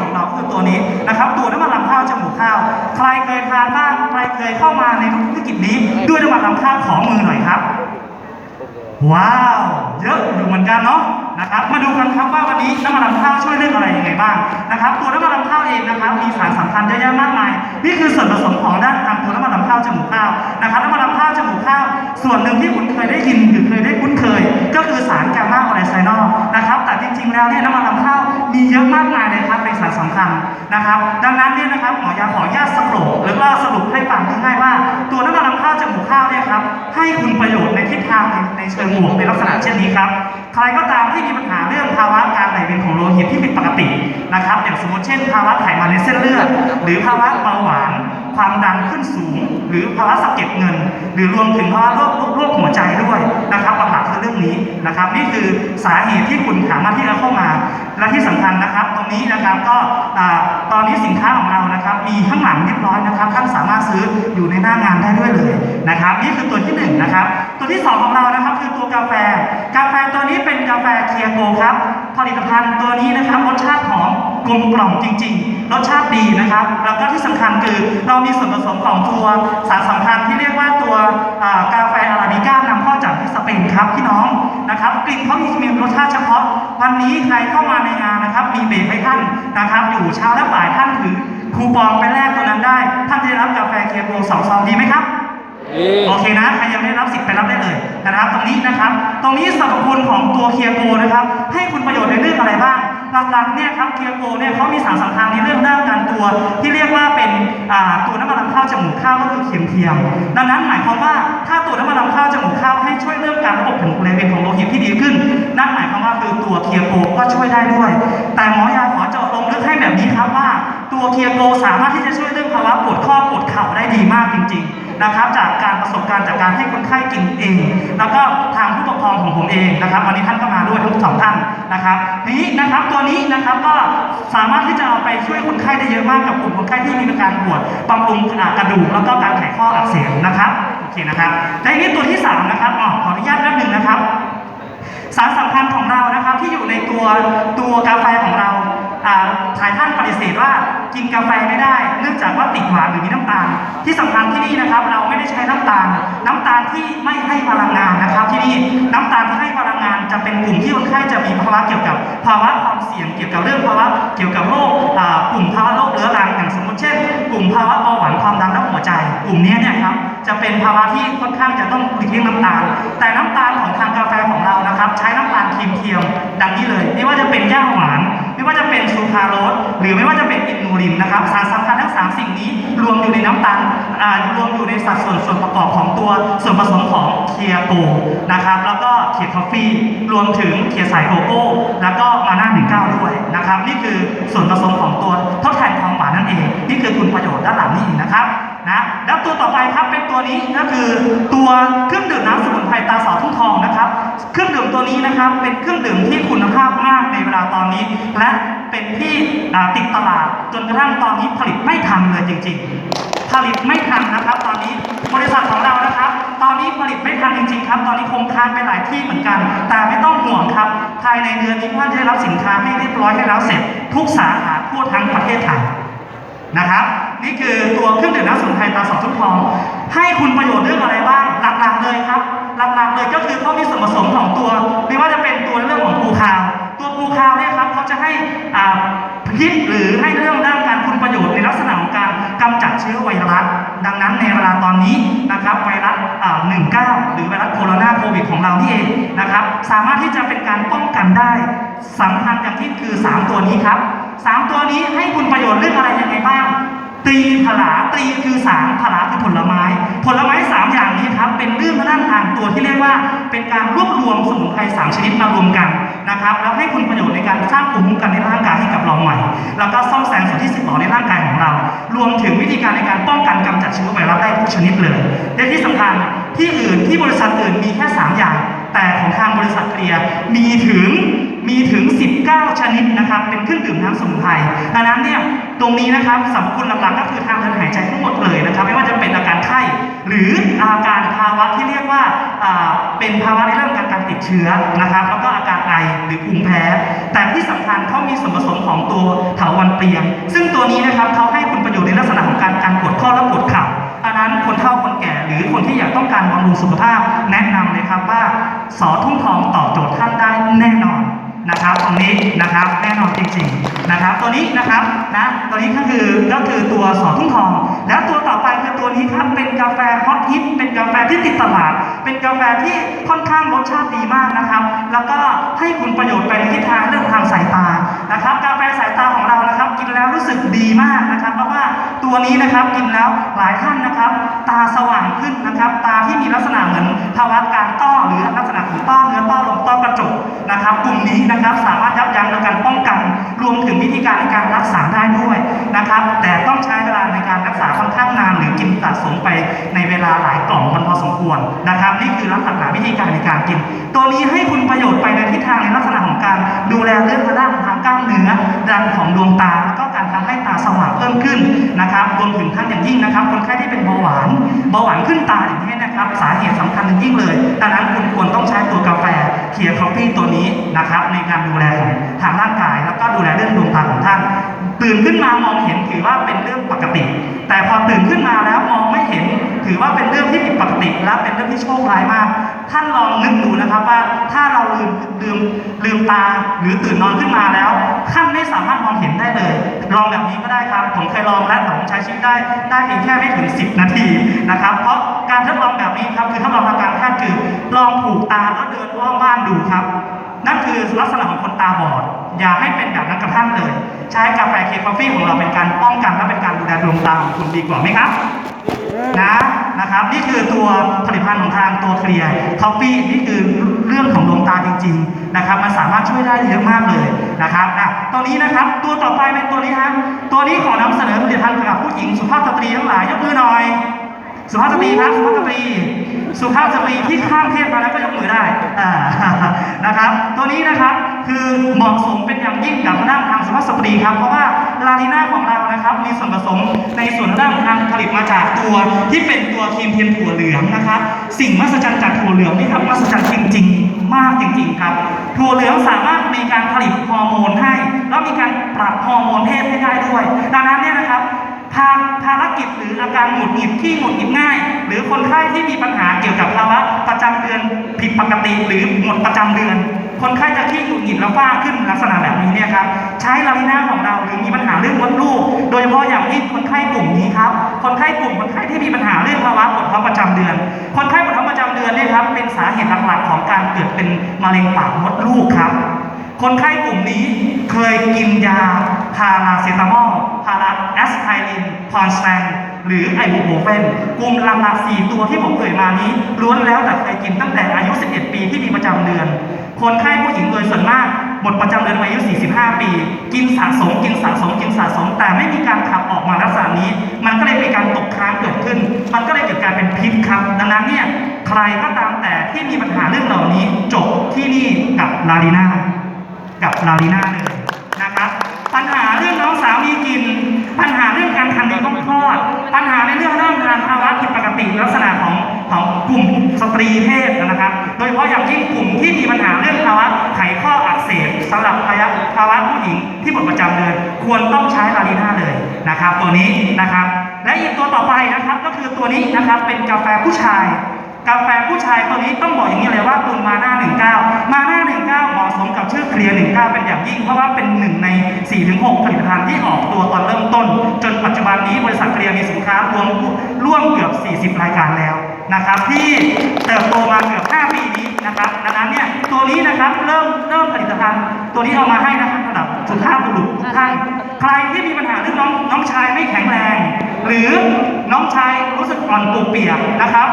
ของเราคือตัวนี้นะครับตัวน้ำมันลำข้าวจมูกข้าว ใครเคยทานบ้างใครเคยเข้ามาในธุรกิจนี้ ด้วยน้ำมันลำข้าวขอมือหน่อยครับ ว้าว เยอะอยู่เหมือนกันเนาะนะครับมาดูกันครับว่าวันนี้น้ำมันลำข้าวช่วยเรื่องอะไรยังไงบ้างนะครับ ตัวน้ำมันลำข้าวเองนะครับ มีสารสำคัญเยอะแยะมากมายนี่คือส่วนผสมของด้านทางตัวน้ำมันลำข้าวจมูกข้าวนะครับน้ำมันลำข้าวจมูกข้าวส่วนหนึ่งที่คุณเคยได้ยินหรือเคยได้คุ้นเคย ก็คือสารแกมมาออไรไซนอลนะครับ แต่จริงๆแล้วเนี่ยน้ำมันลำข้าวมีเยอะมากมายเลยครับ สายสำคัญนะครับ ดังนั้นเนี่ยนะครับหมอยาขออนุญาตสรุปหรือว่าสรุปให้ฟังง่ายๆว่า ตัวน้ำมันลำข้าวจมูกข้าวเนี่ยครับให้คุณประโยชน์ในทิศทางในในเชิงบวกในลักษณะเช่นนี้ครับใครก็ตามที่มีปัญหาเรื่องภาวะการไหลเวียนของโลหิตที่ผิดปกตินะครับ อย่างสมมติเช่น ภาวะไขมันในเส้นเลือด หรือภาวะเบาหวานความดันขึ้นสูง หรือภาวะสะเก็ดเงิน หรือรวมถึงภาวะโรคโรคหัวใจด้วยนะครับหลักๆคือเรื่องนี้นะครับ นี่คือสาเหตุที่คุณสามารถที่จะเข้ามา และที่สำคัญนะครับ ตรงนี้นะครับก็ตอนนี้สินค้าของเรานะครับ มีข้างหลังเรียบร้อยนะครับท่านสามารถซื้ออยู่ในหน้างานได้ด้วยเลยนะครับ นี่คือตัวที่หนึ่งนะครับ ตัวที่สองของเรานะครับคือตัวกาแฟ กาแฟตัวนี้เป็นกาแฟเคียโกครับผลิตภัณฑ์ตัวนี้นะครับรสชาติหอมกลมกล่อมจริง ๆ รสชาติดีนะครับ แล้วก็ที่สำคัญคือเรามีส่วนผสมของตัวสารสำคัญที่เรียกว่าตัวอ่ากาแฟอาราบิก้านำเข้าจากที่สเปนครับพี่น้องนะครับกลิ่นเขามีมีรสชาติเฉพาะ วันนี้ใครเข้ามาในงานนะครับ มีเบรกให้ท่านนะครับ อยู่เช้าและบ่ายท่านถือคูปองไปแลกตัวนั้นได้ ท่านจะได้รับกาแฟเคียโกสองซองดีไหมครับโอเคนะใครยังไม่ได้รับสิทธิ์ไปรับได้เลยนะครับ ตรงนี้นะครับ ตรงนี้สรรพคุณของตัวเคียโกนะครับ ให้คุณประโยชน์ในเรื่องอะไรบ้างหลักๆเนี่ยครับเคียโกเนี่ยเขามีสารสำคัญ ตัวที่เรียกว่าเป็นตัวน้ำมันลำข้าวจมูกข้าวก็คือเข็มเทียม ดังนั้นหมายความว่าถ้าตัวน้ำมันลำข้าวจมูกข้าวให้ช่วยเรื่องการระบบถึงบริเวณของโลหิตที่ดีขึ้น นั่นหมายความว่าคือตัวเคียโกก็ช่วยได้ด้วย แต่หมอยาขอเจาะลงลึกให้แบบนี้ครับว่า ตัวเคียโกสามารถที่จะช่วยเรื่องภาวะปวดข้อปวดเข่าได้ดีมากจริง ๆ นะครับจากการประสบการณ์จากการให้คนไข้กินเอง แล้วก็ทางผู้ปกครองของผมเองนะครับวันนี้ท่านก็มาด้วยทั้งสองท่านนะครับทีนี้นะครับตัวนี้นะครับก็สามารถที่จะเอาไปช่วยคนไข้ได้เยอะมากกับกลุ่มคนไข้ที่มีอาการปวดบำรุงกระดูกแล้วก็การไขข้ออักเสบนะครับโอเคนะครับและทีนี้ตัวที่สามนะครับอ๋อขออนุญาตแป๊บหนึ่งนะครับ สารสำคัญของเรานะครับที่อยู่ในตัวตัวกาแฟของเรา อ่าหลายท่านปฏิเสธว่ากินกาแฟไม่ได้ เนื่องจากว่าติดหวานหรือมีน้ำตาล ที่สำคัญที่นี่นะครับ เราไม่ได้ใช้น้ำตาล น้ำตาลที่ไม่ให้พลังงานนะครับ ที่นี่น้ำตาลที่ให้พลังงานจะเป็นกลุ่มที่คนไข้จะมีภาวะเกี่ยวกับภาวะความเสี่ยงเกี่ยวกับเรื่องภาวะเกี่ยวกับโรคกลุ่มภาวะโรคเรื้อรังอย่างสมมติเช่น กลุ่มภาวะเบาหวานความดันและหัวใจ กลุ่มนี้เนี่ยครับจะเป็นภาวะที่ค่อนข้างจะต้องหลีกเลี่ยงน้ำตาล แต่น้ำตาลของทางกาแฟของเรานะครับ ใช้น้ำตาลครีมเทียมดังนี้เลยไม่ว่าจะเป็นย่าหวาน ไม่ว่าราโรสหรือไม่ว่าจะเป็นอินูรินนะครับสารสำคัญทั้งสามสิ่งนี้รวมอยู่ในน้ำตาลรวมอยู่ในสัดส่วนส่วนประกอบของตัวส่วนผสมของเคียโกนะครับแล้วก็เคียคอฟฟี่รวมถึงเคียสายโกโก้ แล้วก็มาน่าหนึ่งเก้าด้วยนะครับนี่คือส่วนผสมของตัวทดแทนความหวานนั่นเองนี่คือคุณประโยชน์ด้านหลังนี่เองนะครับนะแล้วตัวต่อไปครับเป็นตัวนี้ก็คือตัวเครื่องดื่มน้ำสมุนไพรตาสอทุ่งทองนะครับ เครื่องดื่มตัวนี้นะครับเป็นเครื่องดื่มที่คุณภาพมากในเวลาตอนนี้และ เป็นที่ติดตลาดจนกระทั่งตอนนี้ผลิตไม่ทันเลยจริง ๆ ผลิตไม่ทันนะครับ ตอนนี้บริษัทของเรานะครับ ตอนนี้ผลิตไม่ทันจริง ๆ ครับ ตอนนี้คงค้างไปหลายที่เหมือนกัน แต่ไม่ต้องห่วงครับ ภายในเดือนนี้ท่านจะได้รับสินค้าให้เรียบร้อยให้แล้วเสร็จ ทุกสาขาทั่วทั้งประเทศไทยนะครับ นี่คือตัวเครื่องดื่มน้ำสมุนไพรตาสองทุกทอง ให้คุณประโยชน์เรื่องอะไรบ้างหลักๆเลยครับหลักๆเลยก็คือเขามีส่วนผสมของตัว ไม่ว่าจะเป็นตัวเรื่องของปูคาว คาวเนี่ยครับเขาจะให้อ่าพิษหรือให้เรื่องด้านการคุณประโยชน์ในลักษณะของการกำจัดเชื้อไวรัส ดังนั้นในเวลาตอนนี้นะครับไวรัสอ่า19หรือไวรัสโคโรนาโควิดของเรานี่เองนะครับ สามารถที่จะเป็นการป้องกันได้สำคัญอย่างที่คือ 3 ตัวนี้ครับสามตัวนี้ให้คุณประโยชน์เรื่องอะไรยังไงบ้าง ตรีผลาตรีคือสามผลาคือผลไม้ ผลไม้สามอย่างนี้ครับเป็นเรื่องด้านทางตัวที่เรียกว่า เป็นการรวบรวมสมุนไพรสามชนิดมารวมกันนะครับ แล้วให้คุณประโยชน์ในการสร้างภูมิคุ้มกันในร่างกายให้กับเราใหม่ แล้วก็ซ่อมแซมส่วนที่สึกหรอในร่างกายของเรา รวมถึงวิธีการในการป้องกันกำจัดเชื้อไวรัสได้ทุกชนิดเลยและที่สำคัญที่อื่นที่บริษัทอื่นมีแค่สามอย่าง แต่ของทางบริษัทเคลีย์มีถึงมีถึง 19 ชนิดนะครับ เป็นเครื่องดื่มน้ำสมุนไพรดังนั้นเนี่ย ตรงนี้นะครับสรรพคุณหลักๆก็คือทางเดินหายใจทั้งหมดเลยนะครับ ไม่ว่าจะเป็นอาการไข้ หรืออาการภาวะที่เรียกว่าเป็นภาวะในเรื่องการการติดเชื้อนะครับ แล้วก็อาการไอหรือภูมิแพ้ แต่ที่สำคัญเขามีส่วนผสมของตัวเถาวัลย์เตียง ซึ่งตัวนี้นะครับเขาให้คุณประโยชน์ในลักษณะของการการปวดข้อและปวดเข่าดังนั้นคนเฒ่าคนแก่หรือคนที่อยากต้องการบำรุงสุขภาพ แนะนำเลยครับว่าสอทุ่งทองตอบโจทย์ท่านได้แน่นอน นะครับตรงนี้นะครับแน่นอนจริงๆนะครับตัวนี้นะครับนะตัวนี้ก็คือก็คือตัวสอทุ่งทอง แล้วตัวต่อไปคือตัวนี้ครับเป็นกาแฟฮอตฮิตเป็นกาแฟที่ติดตลาด เป็นกาแฟที่ค่อนข้างรสชาติดีมากนะครับ แล้วก็ให้คุณประโยชน์ไปในทิศทางเรื่องทางสายตา นะครับกาแฟสายตาของเรานะครับ กินแล้วรู้สึกดีมากนะครับ เพราะว่าตัวนี้นะครับกินแล้วหลายท่านนะครับ ตาสว่างขึ้นนะครับ ตาที่มีลักษณะเหมือนภาวะการต้อหรือลักษณะของต้อเนื้อต้อลมต้อกระจกนะครับ กลุ่มนี้นะครับสามารถยับยั้งในการป้องกัน รวมถึงวิธีการในการรักษาได้ด้วยนะครับ แต่ต้องใช้เวลาในการรักษาค่อนข้างนานหรือกินสะสมไปในเวลาหลายกล่องกันพอสมควรนะครับ นี่คือลักษณะวิธีการในการกิน ตัวนี้ให้คุณประโยชน์ไปในทิศทางในลักษณะของการดูแลเรื่องทางด้านทางกล้ามางเนื้อดันของดวงตา แล้วก็การทำให้ตาสว่างเพิ่มขึ้นนะครับรวมถึงท่านอย่างยิ่งนะครับ คนไข้ที่เป็นเบาหวานเบาหวานขึ้นตาอย่างนี้นะครับ สาเหตุสำคัญอย่างยิ่งเลยดังนั้นคุณควรต้องใช้ตัวกาแฟเคียร์คอฟฟี่ตัวนี้นะครับ ในการดูแลของทางร่างกาย แล้วก็ดูแลเรื่องดวงตาของท่าน ตื่นขึ้นมามองเห็นถือว่าเป็นเรื่องปกติ แต่พอตื่นขึ้นมาแล้ว ถือว่าเป็นเรื่องที่ผิดปกติและเป็นเรื่องที่โชคร้ายมาก ท่านลองนึกดูนะครับว่าถ้าเราลืมลืมลืมตาหรือตื่นนอนขึ้นมาแล้วท่านไม่สามารถมองเห็นได้เลยลองแบบนี้ก็ได้ครับ ผมเคยลองแล้วแต่ผมใช้ชีวิตได้ได้เพียงแค่ไม่ถึง 10 นาทีนะครับ เพราะการทดลองแบบนี้ครับคือทดลองทางการแพทย์คือลองผูกตาแล้วเดินรอบบ้านดูครับ นั่นคือลักษณะของคนตาบอดอย่าให้เป็นแบบนั้นกับท่านเลย ใช้กาแฟเคคอฟฟี่ของเราเป็นการป้องกันและเป็นการดูแลดวงตาของคุณดีกว่าไหมครับ นะนะครับ นี่คือตัวผลิตภัณฑ์ของทางตัวเคลียร์คอฟฟี่นี่คือเรื่องของดวงตาจริง ๆนะครับ มันสามารถช่วยได้เยอะมากเลยนะครับอะตัวนี้นะครับตัวต่อไปเป็นตัวนี้ครับตัวนี้ขอนำเสนอผลิตภัณฑ์สำหรับผู้หญิงสุภาพสตรีทั้งหลายยกมือหน่อย สุภาพสตรีครับสุภาพสตรีสุภาพสตรีที่ข้ามเพศมาแล้วก็ยกมือได้อ่านะครับ ตัวนี้นะครับคือเหมาะสมเป็นอย่างยิ่งกับทางด้าทางสุภาพสตรีครับ เพราะว่าลาลีน่าของเรานะครับ มีส่วนผสมในส่วนด้านทางผลิตมาจากตัวที่เป็นตัวครีมเทียมถั่วเหลืองนะครับ สิ่งมหัศจรรย์จากถั่วเหลืองนี่ครับมหัศจรรย์จริง ๆ มากจริง ๆ ครับถั่วเหลืองสามารถมีการผลิตฮอร์โมนให้ แล้วมีการปรับฮอร์โมนเพศให้ได้ด้วย ดังนั้นเนี่ยนะครับ ภาภารกิจหรืออาการหงุดหงิดที่หงุดหงิดง่าย หรือคนไข้ที่มีปัญหาเกี่ยวกับภาวะประจำเดือนผิดปกติหรือหมดประจำเดือน คนไข้จะที่หงุดหงิดแล้วฝ้าขึ้นลักษณะแบบนี้เนี่ยครับใช้ลาลิน่าของเราหรือมีปัญหาเรื่องมดลูก โดยเฉพาะอย่างยิ่งคนไข้กลุ่มนี้ครับคนไข้กลุ่มคนไข้ที่มีปัญหาเรื่องภาวะปวดท้องประจำเดือน คนไข้ปวดท้องประจำเดือนเนี่ยครับเป็นสาเหตุหลักๆของการเกิดเป็นมะเร็งปากมดลูกครับ คนไข้กลุ่มนี้เคยกินยาพาราเซตามอลพาราแอสไพรินคอนสแตนหรือไอบูโปรเฟนกลุ่มลักๆสี่ตัวที่ผมเอ่ยมานี้ล้วนแล้วแต่เคยกินตั้งแต่อายุ 11 ปีที่มีประจำเดือน คนไข้ผู้หญิงโดยส่วนมากหมดประจำเดือนอายุ 45 ปี กินสะสม กินสะสม กินสะสม แต่ไม่มีการขับออกมาลักษณะนี้ มันก็เลยมีการตกค้างเกิดขึ้น มันก็เลยเกิดการเป็นพิษครับ ดังนั้นเนี่ย ใครก็ตามแต่ที่มีปัญหาเรื่องเหล่านี้จบที่นี่กับลาลีน่า กับลาลีน่าเลยนะครับปัญหาเรื่องน้องสาวมีกิน ปัญหาเรื่องการคันในก้องคลอด ปัญหาในเรื่องเรื่องการภาวะผิดปกติลักษณะของของกลุ่มสตรีเพศนะครับ โดยเฉพาะอย่างยิ่งกลุ่มที่มีปัญหาเรื่องภาวะไขข้ออักเสบสำหรับภาวะภาวะผู้หญิงที่หมดประจำเดือนควรต้องใช้ลาลีน่าเลยนะครับ ตัวนี้นะครับ และอีกตัวต่อไปนะครับก็คือตัวนี้นะครับเป็นกาแฟผู้ชาย กาแฟผู้ชายตัวนี้ต้องบอกอย่างนี้เลยว่าตุนมาหน้า 19 มาหน้า 19 เหมาะสมกับชื่อเคลียร์ 19 เป็นอย่างยิ่ง เพราะว่าเป็นหนึ่งใน 4-6 ผลิตภัณฑ์ที่ออกตัวตอนเริ่มต้น จนปัจจุบันนี้บริษัทเคลียร์มีสินค้ารวมร่วมเกือบ 40 รายการแล้วนะครับที่เติบโตมาเกือบ 5 ปีนี้นะครับดังนั้นเนี่ยตัวนี้นะครับเริ่มเริ่มผลิตภัณฑ์ตัวนี้เอามาให้นะครับสำหรับสุภาพบุรุษทุกท่านใครที่มีปัญหาเรื่องน้องน้องชายไม่แข็งแรง หรือน้องชายรู้สึกอ่อนปวกเปียกนะครับ